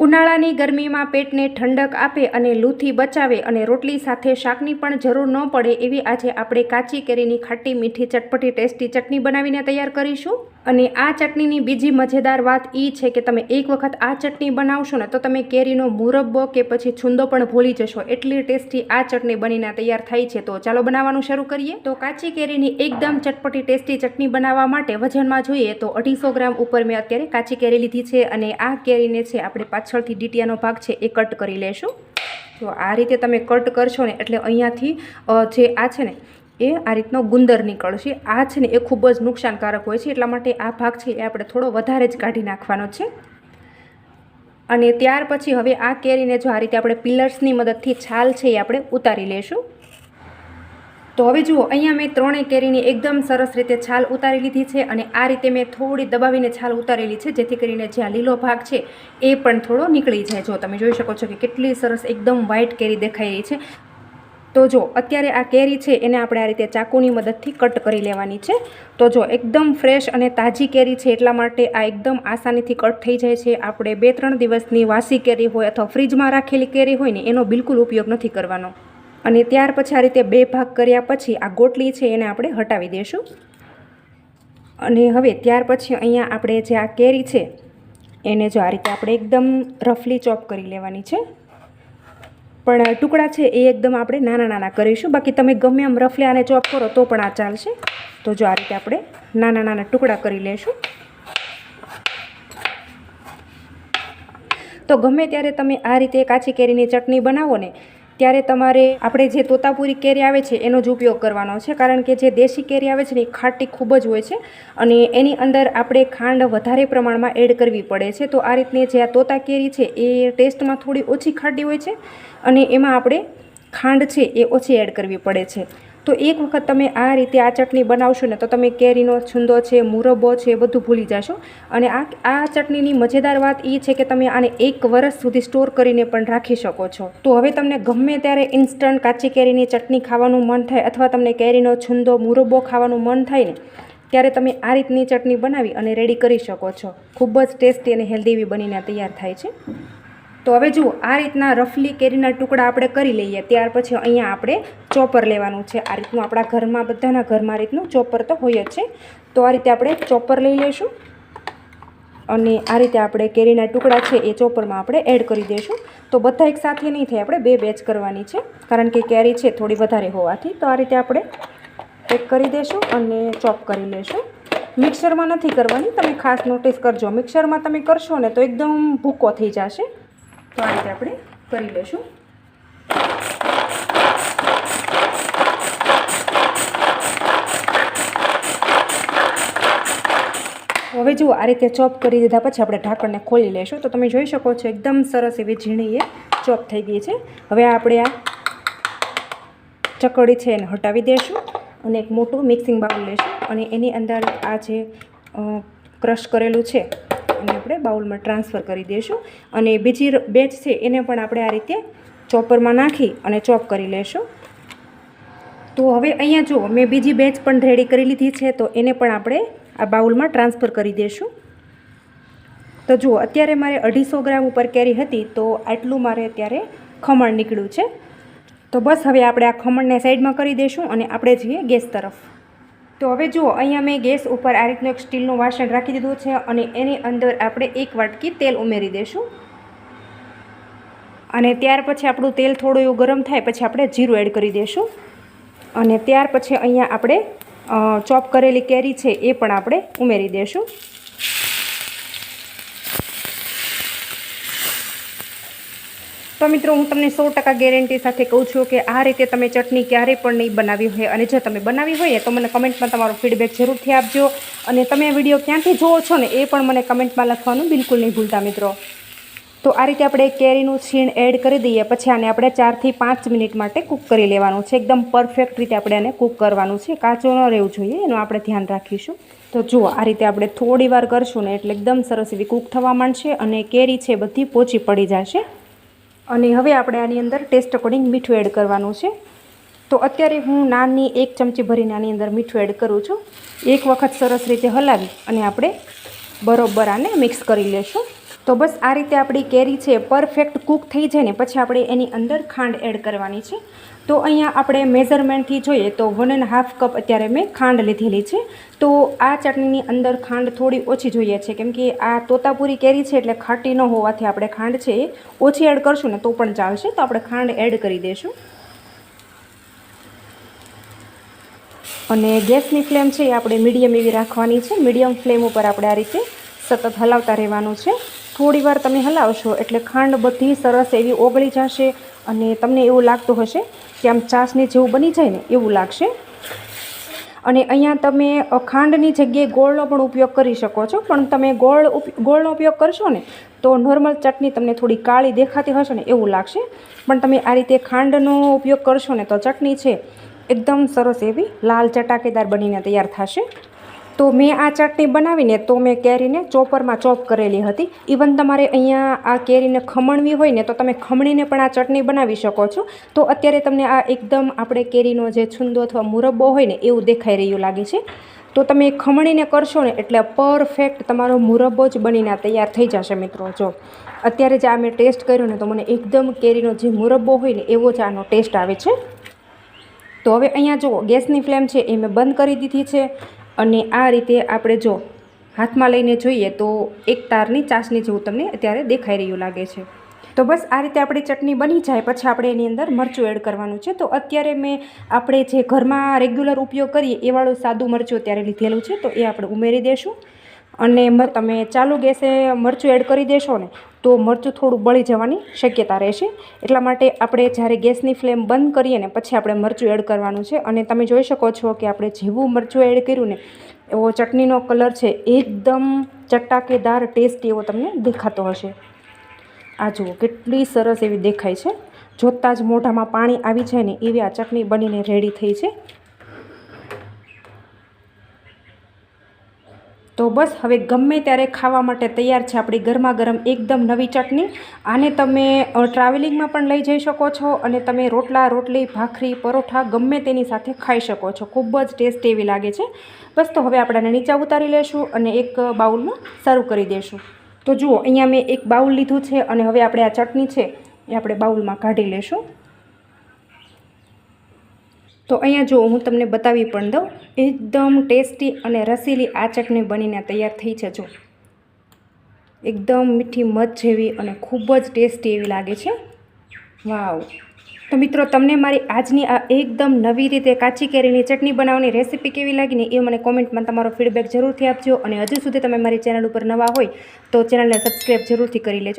ઉનાળાની ગરમીમાં પેટને ઠંડક આપે અને લૂથી બચાવે અને રોટલી સાથે શાકની પણ જરૂર ન પડે એવી આજે આપણે કાચી કેરીની ખાટી મીઠી ચટપટી ટેસ્ટી ચટણી બનાવીને તૈયાર કરીશું. અને આ ચટણીની બીજી મજેદાર વાત એ છે કે તમે એક વખત આ ચટણી બનાવશો ને તો તમે કેરીનો મુરબ્બો કે પછી છુંદો પણ ભૂલી જશો. એટલી ટેસ્ટી આ ચટણી બનીને તૈયાર થાય છે. તો ચાલો બનાવવાનું શરૂ કરીએ. તો કાચી કેરીની એકદમ ચટપટી ટેસ્ટી ચટણી બનાવવા માટે વજનમાં જોઈએ તો અઢીસો ગ્રામ ઉપર મેં અત્યારે કાચી કેરી લીધી છે અને આ કેરીને છે આપણે પાછળથી ડીટીયાનો ભાગ છે એ કટ કરી લેશું. તો આ રીતે તમે કટ કરશો ને એટલે અહીંયાથી જે આ છે ને એ આ રીતનો ગુંદર નીકળશે. આ છે ને એ ખૂબ જ નુકસાનકારક હોય છે. એટલા માટે આ ભાગ છે એ આપણે થોડો વધારે જ કાઢી નાખવાનો છે. અને ત્યાર પછી હવે આ કેરીને જો આ રીતે આપણે પિલર્સની મદદથી છાલ છે એ આપણે ઉતારી લેશું. તો હવે જુઓ, અહીંયા મેં ત્રણેય કેરીની એકદમ સરસ રીતે છાલ ઉતારી લીધી છે અને આ રીતે મેં થોડી દબાવીને છાલ ઉતારેલી છે, જેથી કરીને જ્યાં લીલો ભાગ છે એ પણ થોડો નીકળી જાય. જો તમે જોઈ શકો છો કે કેટલી સરસ એકદમ વ્હાઇટ કેરી દેખાઈ રહી છે. તો જો, અત્યારે આ કેરી છે, એને આપણે આ રીતે ચાકુની મદદથી કટ કરી લેવાની છે. તો જો, એકદમ ફ્રેશ અને તાજી કેરી છે, એટલા માટે આ એકદમ આસાનીથી કટ થઈ જાય છે. આપણે બે ત્રણ દિવસની વાસી કેરી હોય અથવા ફ્રીજમાં રાખેલી કેરી હોય ને, એનો બિલકુલ ઉપયોગ નથી કરવાનો. અને ત્યાર પછી આ રીતે બે ભાગ કર્યા પછી આ ગોટલી છે, એને આપણે હટાવી દઈશું અને હવે ત્યાર પછી અહીંયા આપણે જે આ કેરી છે, એને જો આ રીતે આપણે એકદમ રફલી ચોપ કરી લેવાની છે. પણ ટુકડા છે એ એકદમ આપણે નાના નાના કરીશું. બાકી તમે ગમે એમ રફલી આને ચોપ કરો તો પણ આ ચાલશે. તો જો આ રીતે આપણે નાના નાના ટુકડા કરી લેશું. તો ગમે ત્યારે તમે આ રીતે કાચી કેરીની ચટણી બનાવો ને ત્યારે તમારે આપણે જે તોતાપુરી કેરી આવે છે એનો જ ઉપયોગ કરવાનો છે. કારણ કે જે દેશી કેરી આવે છે ને એ ખાટી ખૂબ જ હોય છે અને એની અંદર આપણે ખાંડ વધારે પ્રમાણમાં એડ કરવી પડે છે. તો આ રીતની જે આ તોતા કેરી છે એ ટેસ્ટમાં થોડી ઓછી ખાટી હોય છે અને એમાં આપણે ખાંડ છે એ ઓછી એડ કરવી પડે છે. તો એક વખત તમે આ રીતે આ ચટણી બનાવશો ને તો તમે કેરીનો છુંદો છે, મુરબ્બો છે એ બધું ભૂલી જશો. અને આ આ ચટણીની મજેદાર વાત એ છે કે તમે આને એક વર્ષ સુધી સ્ટોર કરીને પણ રાખી શકો છો. તો હવે તમને ગમે ત્યારે ઇન્સ્ટન્ટ કાચી કેરીની ચટણી ખાવાનું મન થાય અથવા તમને કેરીનો છુંદો, મુરબ્બો ખાવાનું મન થાય ને, ત્યારે તમે આ રીતની ચટણી બનાવી અને રેડી કરી શકો છો. ખૂબ જ ટેસ્ટી અને હેલ્ધી એવી બનીને તૈયાર થાય છે. તો હવે જુઓ, આ રીતના રફલી કેરીના ટુકડા આપણે કરી લઈએ, ત્યાર પછી અહીંયા આપણે ચોપર લેવાનું છે. આ રીતનું આપણા ઘરમાં, બધાના ઘરમાં રીતનું ચોપર તો હોય જ છે. તો આ રીતે આપણે ચોપર લઈ લઈશું અને આ રીતે આપણે કેરીના ટુકડા છે એ ચોપરમાં આપણે એડ કરી દઈશું. તો બધા એક સાથે નહીં થાય, આપણે બે બેચ કરવાની છે, કારણ કે કેરી છે થોડી વધારે હોવાથી. તો આ રીતે આપણે પેક કરી દઈશું અને ચોપ કરી લઈશું. મિક્સરમાં નથી કરવાની, તમે ખાસ નોટિસ કરજો. મિક્સરમાં તમે કરશો ને તો એકદમ ભૂકો થઈ જશે. તો આ રીતે આપણે કરી લઈશું હવે જુઓ, આ રીતે ચોપ કરી દીધા પછી આપણે ઢાંકણને ખોલી લઈશું તો તમે જોઈ શકો છો, એકદમ સરસ એવી ઝીણી એ ચોપ થઈ ગઈ છે. હવે આપણે આ ચકડી છે એને હટાવી દઈશું અને એક મોટું મિક્સિંગ બાઉલ લઈશું અને એની અંદર આ જે ક્રશ કરેલું છે એને આપણે બાઉલમાં ટ્રાન્સફર કરી દઈશું અને બીજી બેચ છે એને પણ આપણે આ રીતે ચોપરમાં નાખી અને ચોપ કરી લેશું. તો હવે અહીંયા જુઓ મેં બીજી બેચ પણ રેડી કરી લીધી છે, તો એને પણ આપણે આ બાઉલમાં ટ્રાન્સફર કરી દઈશું તો જુઓ, અત્યારે મારે અઢીસો ગ્રામ ઉપર કેરી હતી, તો આટલું મારે અત્યારે ખમણ નીકળ્યું છે. તો બસ હવે આપણે આ ખમણને સાઈડમાં કરી દઈશું અને આપણે જઈએ ગેસ તરફ. તો હવે જુઓ, અહીંયા મેં ગેસ ઉપર આ રીતનું એક સ્ટીલનું વાસણ રાખી દીધું છે અને એની અંદર આપણે એક વાટકી તેલ ઉમેરી દઈશું અને ત્યાર પછી આપણું તેલ થોડું એવું ગરમ થાય પછી આપણે જીરું એડ કરી દઈશું અને ત્યાર પછી અહીંયા આપણે ચોપ કરેલી કેરી છે એ પણ આપણે ઉમેરી દઈશું તો મિત્રો, હું તમને સો ટકા ગેરંટી સાથે કહું છું કે આ રીતે તમે ચટણી ક્યારેય પણ નહીં બનાવી હોય અને જો તમે બનાવી હોય તો મને કમેન્ટમાં તમારો ફીડબેક જરૂરથી આપજો અને તમે વીડિયો ક્યાંથી જુઓ છો ને એ પણ મને કમેન્ટમાં લખવાનું બિલકુલ નહીં ભૂલતા મિત્રો. તો આ રીતે આપણે કેરીનું છીણ એડ કરી દઈએ, પછી આને આપણે ચારથી પાંચ મિનિટ માટે કૂક કરી લેવાનું છે. એકદમ પરફેક્ટ રીતે આપણે આને કૂક કરવાનું છે. કાચો ન રહેવું જોઈએ, એનું આપણે ધ્યાન રાખીશું. તો જુઓ, આ રીતે આપણે થોડી વાર કરશું ને એટલે એકદમ સરસ એવી કૂક થવા માંડશે અને કેરી છે બધી પોચી પડી જશે. અને હવે આપણે આની અંદર ટેસ્ટ અકોર્ડિંગ મીઠું એડ કરવાનું છે. તો અત્યારે હું નાની એક ચમચી ભરીને આની અંદર મીઠું એડ કરું છું. એક વખત સરસ રીતે હલાવી અને આપણે બરોબર આને મિક્સ કરી લેશું. તો બસ આ રીતે આપણી કેરી છે પરફેક્ટ કૂક થઈ જાય ને પછી આપણે એની અંદર ખાંડ એડ કરવાની છે. તો અહીંયા આપણે મેઝરમેન્ટથી જોઈએ તો વન એન્ડ હાફ કપ અત્યારે મેં ખાંડ લીધેલી છે. તો આ ચટણીની અંદર ખાંડ થોડી ઓછી જોઈએ છે, કેમ કે આ તોતાપુરી કેરી છે એટલે ખાટી ન હોવાથી આપણે ખાંડ છે એ ઓછી એડ કરશું ને તો પણ ચાલશે. તો આપણે ખાંડ એડ કરી દઈશું. અને ગેસની ફ્લેમ છે એ આપણે મીડિયમ એવી રાખવાની છે. મીડિયમ ફ્લેમ ઉપર આપણે આ રીતે સતત હલાવતા રહેવાનું છે. થોડી વાર તમે હલાવશો એટલે ખાંડ બધી સરસ એવી ઓગળી જશે અને તમને એવું લાગતું હશે કે આમ ચાસની જેવું બની જાય ને એવું લાગશે. અને અહીંયા તમે ખાંડની જગ્યાએ ગોળનો પણ ઉપયોગ કરી શકો છો, પણ તમે ગોળ ગોળનો ઉપયોગ કરશો ને તો નોર્મલ ચટણી તમને થોડી કાળી દેખાતી હશે ને એવું લાગશે. પણ તમે આ રીતે ખાંડનો ઉપયોગ કરશો ને તો ચટણી છે, એકદમ સરસ એવી લાલ ચટાકેદાર બનીને તૈયાર થશે. તો મેં આ ચટણી બનાવીને તો મેં કેરીને ચોપરમાં ચોપ કરેલી હતી. ઇવન તમારે અહીંયા આ કેરીને ખમણવી હોય ને તો તમે ખમણીને પણ આ ચટણી બનાવી શકો છો. તો અત્યારે તમને આ એકદમ આપણે કેરીનો જે છુંદો અથવા મુરબ્બો હોય ને એવું દેખાઈ રહ્યું લાગે છે. તો તમે ખમણીને કરશો ને એટલે પરફેક્ટ તમારો મુરબ્બો જ બનીને તૈયાર થઈ જશે મિત્રો, જો. અત્યારે જે આ મેં ટેસ્ટ કર્યો ને તો મને એકદમ કેરીનો જે મુરબ્બો હોય ને એવો જ આનો ટેસ્ટ આવે છે. તો હવે અહીંયા જુઓ, ગેસની ફ્લેમ છે એ મેં બંધ કરી દીધી છે. અને આ રીતે આપણે જો હાથમાં લઈને જોઈએ તો એક તારની ચાસણી જેવું તમને અત્યારે દેખાઈ રહ્યું લાગે છે. તો બસ આ રીતે આપણી ચટણી બની જાય, પછી આપણે એની અંદર મરચું એડ કરવાનું છે. તો અત્યારે મેં આપણે જે ઘરમાં રેગ્યુલર ઉપયોગ કરીએ, એ વાળું સાદું મરચું અત્યારે લીધેલું છે, તો એ આપણે ઉમેરી દઈશું અને તમે ચાલુ ગેસે મરચું એડ કરી દેશો ને, તો મરચું થોડું બળી જવાની શક્યતા રહેશે. એટલા માટે આપણે જ્યારે ગેસની ફ્લેમ બંધ કરીએ ને, પછી આપણે મરચું એડ કરવાનું છે. અને તમે જોઈ શકો છો કે આપણે જેવું મરચું એડ કર્યું ને, એવો ચટણીનો કલર છે, એકદમ ચટાકેદાર ટેસ્ટ એવો તમને દેખાતો હશે. આ જુઓ, કેટલી સરસ એવી દેખાય છે. જોતાં જ મોઢામાં પાણી આવી જાય ને, એવી આ ચટણી બનીને રેડી થઈ છે. તો બસ હવે ગમે ત્યારે ખાવા માટે તૈયાર છે આપણી ગરમા ગરમ એકદમ નવી ચટણી. આને તમે ટ્રાવેલિંગમાં પણ લઈ જઈ શકો છો અને તમે રોટલા, રોટલી, ભાખરી, પરોઠા ગમે તેની સાથે ખાઈ શકો છો. ખૂબ જ ટેસ્ટ એવી લાગે છે. બસ તો હવે આપણે આને નીચે ઉતારી લેશું અને એક બાઉલમાં સર્વ કરી દઈશું તો જુઓ, અહીંયા મેં એક બાઉલ લીધું છે અને હવે આપણે આ ચટણી છે એ આપણે બાઉલમાં કાઢી લેશું. તો અહીંયા જો હું તમને બતાવી પણ દઉં, એકદમ ટેસ્ટી અને રસીલી આ ચટણી બનીને તૈયાર થઈ છે જો એકદમ મીઠી મધ જેવી અને ખૂબ જ ટેસ્ટી એવી લાગે છે. વાવ. તો મિત્રો, તમને મારી આજની આ એકદમ નવી રીતે કાચી કેરીની ચટણી બનાવવાની રેસીપી કેવી લાગીને એ મને કોમેન્ટમાં તમારો ફીડબેક જરૂરથી આપજો અને હજુ સુધી તમે મારી ચેનલ ઉપર નવા હોય તો ચેનલને સબસ્ક્રાઈબ જરૂરથી કરી લેજો.